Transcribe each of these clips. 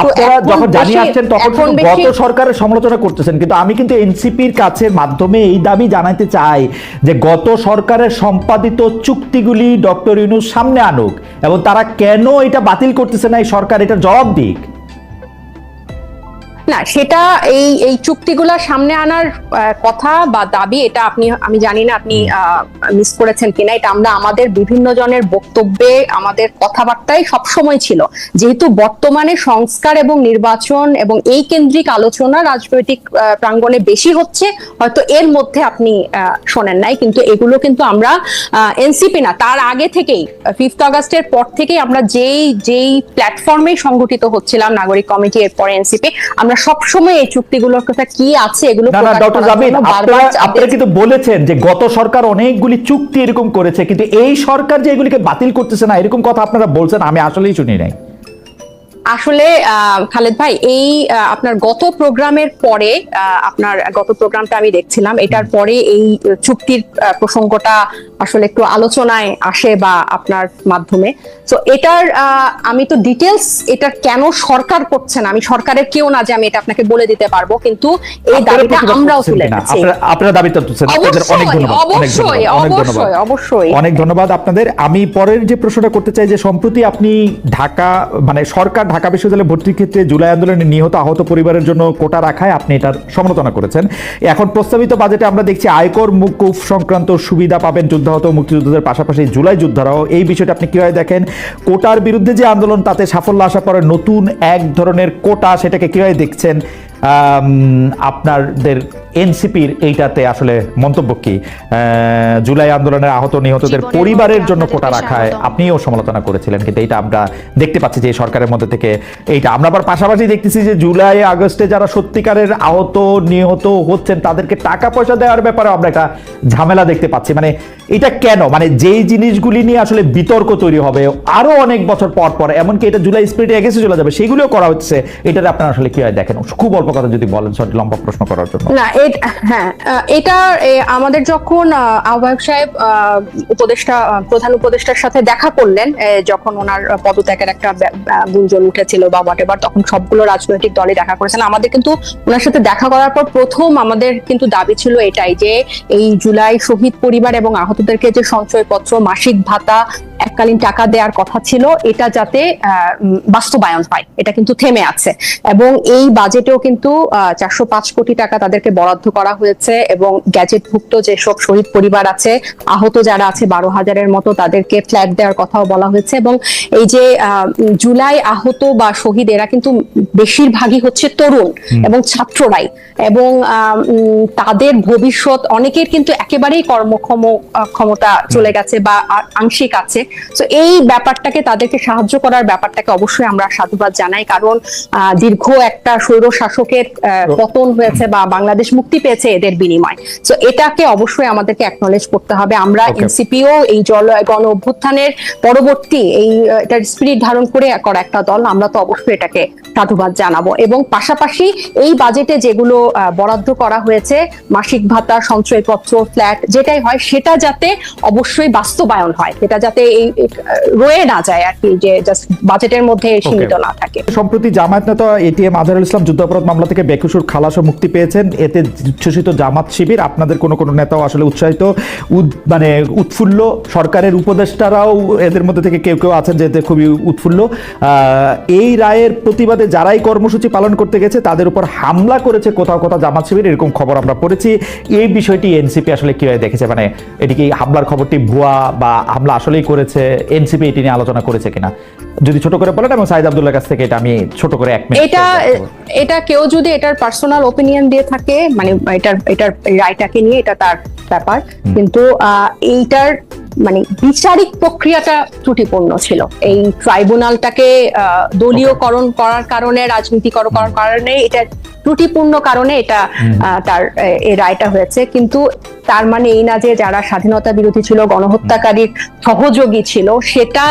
আপনারা যখন জানিয়ে আসছেন তখন এখন শুধু বেশি- গত সরকারের সমালোচনা করতেছেন। কিন্তু আমি কিন্তু এনসিপির কাছে মাধ্যমে এই দাবি জানাতে চাই যে গত সরকারের সম্পাদিত চুক্তিগুলি ডক্টর ইউনুস সামনে আনুক এবং তারা কেন এটা বাতিল করতেছে না এই সরকার? এটা জবাব দিক। না সেটা এই এই চুক্তিগুলা সামনে আনার কথা বা দাবি এটা আপনি আমি জানি না আপনি মিস করেছেন কিনা এটা আমরা আমাদের বিভিন্ন জনের বক্তব্যে আমাদের কথাবার্তায় সবসময় ছিল। যেহেতু বর্তমানে সংস্কার এবং নির্বাচন এবং এই কেন্দ্রিক আলোচনা রাজনৈতিক প্রাঙ্গণে বেশি হচ্ছে হয়তো এর মধ্যে আপনি আহ, শোনেন নাই কিন্তু এগুলো কিন্তু আমরা এনসিপি না তার আগে থেকেই ফিফথ আগস্টের পর থেকেই আমরা যেই যেই প্ল্যাটফর্মে সংগঠিত হচ্ছিলাম নাগরিক কমিটি এরপরে এনসিপি আমরা সবসময় এই চুক্তিগুলোর কথা কি আছে এগুলো না না ডক্টর আপনারা আপনারা কিন্তু বলেছেন যে গত সরকার অনেকগুলি চুক্তি এরকম করেছে কিন্তু এই সরকার যে এগুলিকে বাতিল করতেছে না এরকম কথা আপনারা বলছেন আমি আসলেই শুনি নাই। আসলে আহ, খালেদ ভাই এই আপনার গত প্রোগ্রামের পরে আপনার গত প্রোগ্রামটা আমি দেখছিলাম। এটার পরে এই চুক্তির প্রসঙ্গটা আসলে একটু আলোচনায় আসে বা আপনার মাধ্যমে। তো এটার আমি তো ডিটেলস এটা কেন সরকার করছে না? আমি সরকারের কেউ না যে আমি এটা আপনাকে বলে দিতে পারব কিন্তু এই দাবিটা আমরাও তুলে আপনারা- দাবি তুলছেন। আপনাদের অনেক অবশ্যই ধন্যবাদ। অবশ্যই অবশ্যই অবশ্যই। অনেক ধন্যবাদ আপনাদের। আমি পরের যে প্রশ্নটা করতে চাই যে সম্প্রতি আপনি ঢাকা মানে সরকার ঢাকা বিশ্ববিদ্যালয়ে ভর্তির ক্ষেত্রে জুলাই আন্দোলনে নিহত আহত পরিবারের জন্য কোটা রাখায় আপনি এটার সমালোচনা করেছেন। এখন প্রস্তাবিত বাজেটে আমরা দেখছি আয়কর মুকুফ সংক্রান্ত সুবিধা পাবেন যুদ্ধাহত মুক্তিযোদ্ধাদের পাশাপাশি জুলাই যোদ্ধারাও। এই বিষয়টা আপনি কীভাবে দেখেন? কোটার বিরুদ্ধে যে আন্দোলন, তাতে সাফল্য আসা পরে নতুন এক ধরনের কোটা, সেটাকে কীভাবে দেখছেন? আপনাদের এনসিপির এইটাতে আসলে মন্তব্য কি? জুলাই আন্দোলনের আহত নিহতদের পরিবারের জন্য কোটা রাখায় আপনিও সমালোচনা করেছিলেন কিন্তু এটা আমরা দেখতে পাচ্ছি যে সরকারের মধ্যে থেকে এইটা। আমরা আবার পাশাপাশি দেখতেছি যে জুলাই আগস্টে যারা সত্যিকারের আহত নিহত হচ্ছেন তাদেরকে টাকা পয়সা দেওয়ার ব্যাপারে আমরা একটা ঝামেলা দেখতে পাচ্ছি। মানে এটা কেন? মানে যেই জিনিসগুলি নিয়ে আসলে বিতর্ক তৈরি হবে আরও অনেক বছর পর পর এমনকি এটা জুলাই স্পিরিটে এগেছে চলে যাবে সেগুলোও করা হচ্ছে। এটাতে আপনারা আসলে কীভাবে দেখেন? খুব অল্প যদি বলেন প্রশ্ন করার জন্য। না হ্যাঁ এটা আমাদের যখন আহ্বায়ক সাহেব উপদেষ্টা প্রধান উপদেষ্টার সাথে দেখা করলেন যখন ওনার পদত্যাগের একটা গুঞ্জন উঠেছিল বা তখন সবগুলো রাজনৈতিক দলে দেখা করেছেন। আমাদের কিন্তু ওনার সাথে দেখা করার পর প্রথম আমাদের কিন্তু দাবি ছিল এটাই যে, এই জুলাই শহীদ পরিবার এবং আহতদেরকে যে সঞ্চয়পত্র, মাসিক ভাতা, এককালীন টাকা দেওয়ার কথা ছিল, এটা যাতে বাস্তবায়ন হয়। এটা কিন্তু থেমে আছে। এবং এই বাজেটেও কিন্তু চারশো পাঁচ কোটি টাকা তাদেরকে বরাদ্দ করা হয়েছে এবং গ্যাজেটভুক্ত যেসব শহীদ পরিবার আছে আহত যারা আছে বারো হাজারের মতো তাদেরকে ফ্ল্যাট দেওয়ার কথাও বলা হয়েছে এবং এই যে জুলাই আহত বা শহীদ এরা কিন্তু বেশিরভাগই হচ্ছে তরুণ এবং ছাত্ররাই এবং তাদের ভবিষ্যৎ অনেকের কিন্তু একেবারেই কর্মক্ষম ক্ষমতা চলে গেছে বা আংশিক আছে। তো এই ব্যাপারটাকে তাদেরকে সাহায্য করার ব্যাপারটাকে অবশ্যই আমরা সাধুবাদ জানাই কারণ আহ, দীর্ঘ একটা স্বৈর শাসকের পতন হয়েছে বা বাংলাদেশ মুক্তি পেয়েছে এদের বিনিময়। তো এটাকে অবশ্যই আমাদেরকে অ্যাকনলেজ করতে হবে। আমরা এনসিপিও এই জল গণ অভ্যুত্থানের পরবর্তী এই এটার স্পিরিট ধারণ করে করা একটা দল আমরা তো অবশ্যই এটাকে সাধুবাদ জানাব। এবং পাশাপাশি এই বাজেটে যেগুলো বরাদ্দ করা হয়েছে মাসিক ভাতা সঞ্চয়পত্র ফ্ল্যাট যেটাই হয় সেটা যাতে অবশ্যই বাস্তবায়ন হয়। সেটা যাতে এই রয়ে না যায় আর কি যে জাস্ট বাজেটের মধ্যে সীমিত না থাকে। সম্প্রতি জামায়াত নেতা এটিএম আজহারুল ইসলাম যুদ্ধাপরাধ মামলা থেকে বেকুসুর খালাস ও মুক্তি পেয়েছেন। এতে উচ্ছ্বসিত জামাত শিবির আপনাদের কোনো কোনো নেতাও আসলে উৎসাহিত উদ- মানে উৎফুল্ল। সরকারের উপদেষ্টারাও এদের মধ্যে থেকে কেউ কেউ আছেন যেতে খুবই উৎফুল্ল। এই রায়ের প্রতিবাদে যারাই কর্মসূচি পালন করতে গেছে তাদের উপর হামলা করেছে কোথাও কোথাও জামাত শিবির এরকম খবর আমরা পড়েছি। এই বিষয়টি এনসিপি আসলে কীভাবে দেখেছে? মানে এটি কি হামলার খবরটি ভুয়া বা হামলা আসলেই করেছে? এনসিপি এটি নিয়ে আলোচনা করেছে কিনা? যদি ছোট করে বলেন এবং সাইদ আব্দুল্লাহ কাছ থেকে এটা আমি ছোট করে এক মিনিট এটা এটা কেউ যদি এটার পার্সোনাল ওপিনিয়ন দিয়ে থাকে মানে এটার এটার রায়টাকে নিয়ে এটা তার ব্যাপার। কিন্তু এইটার মানে বিচারিক প্রক্রিয়াটা ত্রুটিপূর্ণ ছিল। এই ট্রাইব্যুনালটাকে দলীয়করণ করার কারণে রাজনীতিকরণ করার কারণে এটা ত্রুটিপূর্ণ কারণে এটা তার এই রায়টা হয়েছে। কিন্তু তার মানে এই না যে যারা স্বাধীনতা বিরোধী ছিল গণহত্যাকারীর সহযোগী ছিল সেটা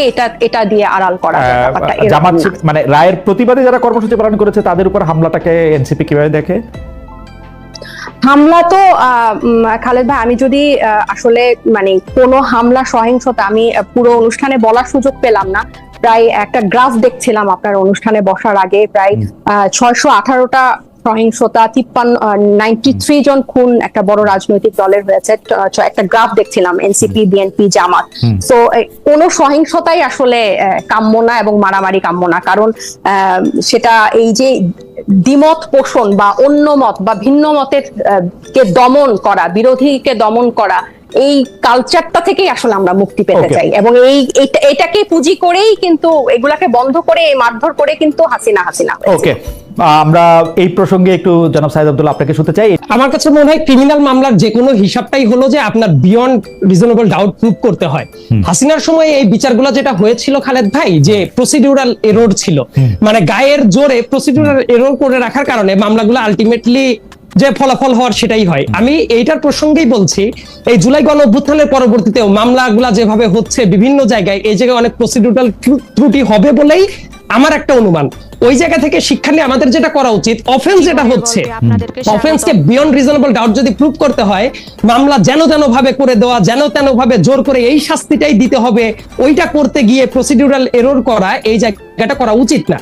এটা এটা দিয়ে আড়াল করা যায় আহ, ব্যাপারটা? এরকম জামাত মানে রায়ের প্রতিবাদে যারা কর্মসূচি পালন করেছে তাদের উপর হামলাটাকে এনসিপি কীভাবে দেখে? হামলা তো আহ, খালেদ ভাই আমি যদি আসলে মানে কোনো হামলা সহিংসতা আমি পুরো অনুষ্ঠানে বলার সুযোগ পেলাম না। প্রায় একটা গ্রাফ দেখছিলাম আপনার অনুষ্ঠানে বসার আগে প্রায় ছয়শো আঠারোটা সহিংসতা তিপ্পান্ন নাইনটি থ্রি জন খুন একটা বড় রাজনৈতিক দলের হয়েছে একটা গ্রাফ দেখছিলাম এনসিপি বিএনপি জামাত। তো কোনো সহিংসতাই আসলে কাম্য না এবং মারামারি কাম্য না। কারণ সেটা এই যে দ্বিমত পোষণ বা অন্য মত বা ভিন্ন মতের কে দমন করা বিরোধীকে দমন করা এই কালচারটা থেকেই আসলে আমরা মুক্তি পেতে চাই। এবং এই এটাকে পুঁজি করেই কিন্তু এগুলাকে বন্ধ করে মারধর করে কিন্তু হাসিনা হাসিনা। ওকে আমরা এই প্রসঙ্গে একটু জনাব সাইদ আব্দুল্লাহ আপনাকে শুনতে চাই। আমার কাছে মনে হয় ক্রিমিনাল মামলার যে কোনো হিসাবটাই হলো যে আপনার বিয়ন্ড রিজনেবল ডাউট প্রুভ করতে হয়। হাসিনার সময় এই বিচারগুলো যেটা হয়েছিল খালেদ ভাই যে প্রসিডিউরাল এরর ছিল মানে গায়ের জোরে প্রসিডিউরাল এরর করে রাখার কারণে মামলাগুলো আলটিমেটলি যে ফলাফল হওয়ার সেটাই হয়। আমি এইটার প্রসঙ্গেই বলছি এই জুলাই গণ অভ্যুত্থানের পরবর্তীতেও মামলাগুলা যেভাবে হচ্ছে বিভিন্ন জায়গায় এই জায়গায় অনেক প্রসিডিউরাল ত্রুটি হবে বলেই আমার একটা অনুমান। ওই জায়গা থেকে শিক্ষা নিয়ে আমাদের যেটা করা উচিত অফেন্স যেটা হচ্ছে অফেন্সকে বিয়ন্ড রিজনেবল ডাউট যদি প্রুভ করতে হয় মামলা যেন তেন ভাবে করে দেওয়া যেন তেন ভাবে জোর করে এই শাস্তিটাই দিতে হবে ওইটা করতে গিয়ে প্রসিডিউরাল এরর করা এই জায়গাটা করা উচিত না।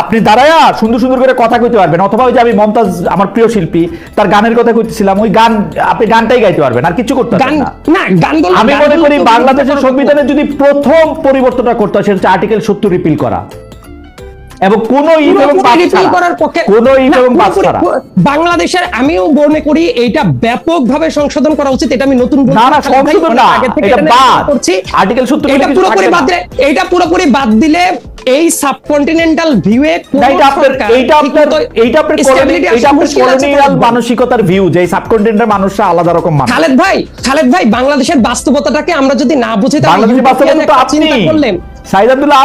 আপনি দাঁড়ায়া সুন্দর সুন্দর করে কথা কইতে পারবেন। অথবা ওই যে আমি মমতাজ আমার প্রিয় শিল্পী তার গানের কথা কইতেছিলাম ওই গান আপনি গানটাই গাইতে পারবেন আর কিছু করতে পারবেন না। আমি মনে করি বাংলাদেশের সংবিধানে যদি প্রথম পরিবর্তনটা করতে হয় সেটা হচ্ছে আর্টিকেল সত্তর রিপিল করা। এবং কোন বাংলাদেশের আমিও মনে করি এইটা ব্যাপকভাবে সংশোধন করা উচিত এটা আমি নতুন না, না, সংশোধন না, এটা বাদ। করছি। এটা পুরোপুরি বাদ দিলে এই সাবকন্টিনেন্টাল ভিউয়ে আপনার এইটা আপনার এইটা আপনার এইটা আপনার কলোনিয়াল মানসিকতার ভিউ যে সাবকন্টিনেন্টের মানুষরা আলাদা রকম মানুষ। খালেদ ভাই খালেদ ভাই বাংলাদেশের বাস্তবতাটাকে আমরা যদি না বুঝি তাহলে বাংলাদেশের বাস্তবতা তো আপনি। করলেন।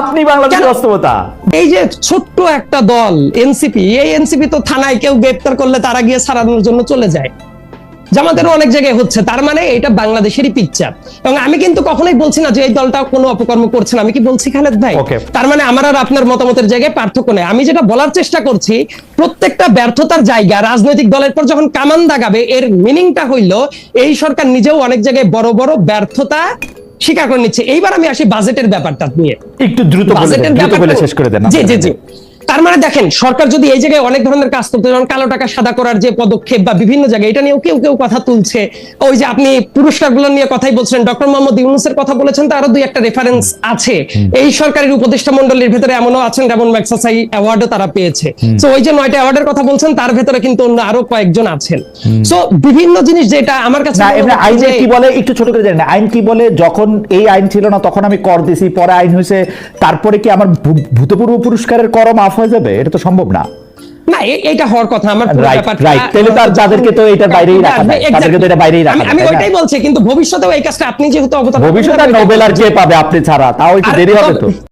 আপনি বাংলাদেশের বাস্তবতা। এই যে ছোট্ট একটা দল এনসিপি এই এনসিপি তো থানায় কেউ গ্রেপ্তার করলে তারা গিয়ে সারানোর জন্য চলে যায়। জামাতেরও অনেক জায়গায় হচ্ছে তার মানে এটা বাংলাদেশেরই পিকচার এবং আমি কিন্তু কখনোই বলছি না যে এই দলটা কোনো অপকর্ম করছে না। আমি কি বলছি খালেদ ভাই? তার মানে আমার আর আপনার মতামতের জায়গায় পার্থক্য নেই। আমি যেটা বলার চেষ্টা করছি প্রত্যেকটা ব্যর্থতার জায়গা রাজনৈতিক দলের পর যখন কামান দাগাবে এর মিনিংটা হইল এই সরকার নিজেও অনেক জায়গায় বড় বড় ব্যর্থতা স্বীকার করে নিচ্ছে। এইবার আমি আসি বাজেটের ব্যাপারটা নিয়ে। একটু দ্রুত বাজেটের ব্যাপারটা- শেষ করে দেন জি জি জি। তার মানে দেখেন সরকার যদি এই জায়গায় অনেক ধরনের কাজ করতে যেমন কালো টাকা সাদা করার যে পদক্ষেপ বা বিভিন্ন জায়গায় এটা নিয়েও কেউ কেউ কথা তুলছে। ওই যে আপনি পুরস্কারগুলো নিয়ে কথাই বলছেন ডক্টর মোহাম্মদ ইউনুসের কথা বলেছেন তারও দুই একটা রেফারেন্স আছে। এই সরকারের উপদেষ্টা মন্ডলীর ভেতরে এমনও আছেন যেমন ম্যাক্সাসাই অ্যাওয়ার্ডও তারা পেয়েছে। তো ওই যে নয়টা অ্যাওয়ার্ডের কথা বলছেন তার ভেতরে কিন্তু অন্য আরও কয়েকজন আছেন। তো বিভিন্ন জিনিস যেটা আমার কাছে আইনে কি বলে একটু ছোট করে জানেন আইন কি বলে যখন এই আইন ছিল না তখন আমি কর দিছি পরে আইন হয়েছে তারপরে কি আমার ভূতপূর্ব পুরস্কারের কর মাফ হয়ে যাবে এটা তো সম্ভব না না এ- এইটা হওয়ার কথা আমার পুরো ব্যাপারটা-. তাহলে তার যাদেরকে তো এটার বাইরেই রাখা যায়। তাদেরকে তো এটা বাইরেই রাখা আমি-? ওইটাই বলছি কিন্তু ভবিষ্যতেও এই কাজটা আপনি যেহেতু অবতার ভবিষ্যতে নোবেল আর যে পাবে আপনি ছাড়া তাও একটু দেরি হবে তো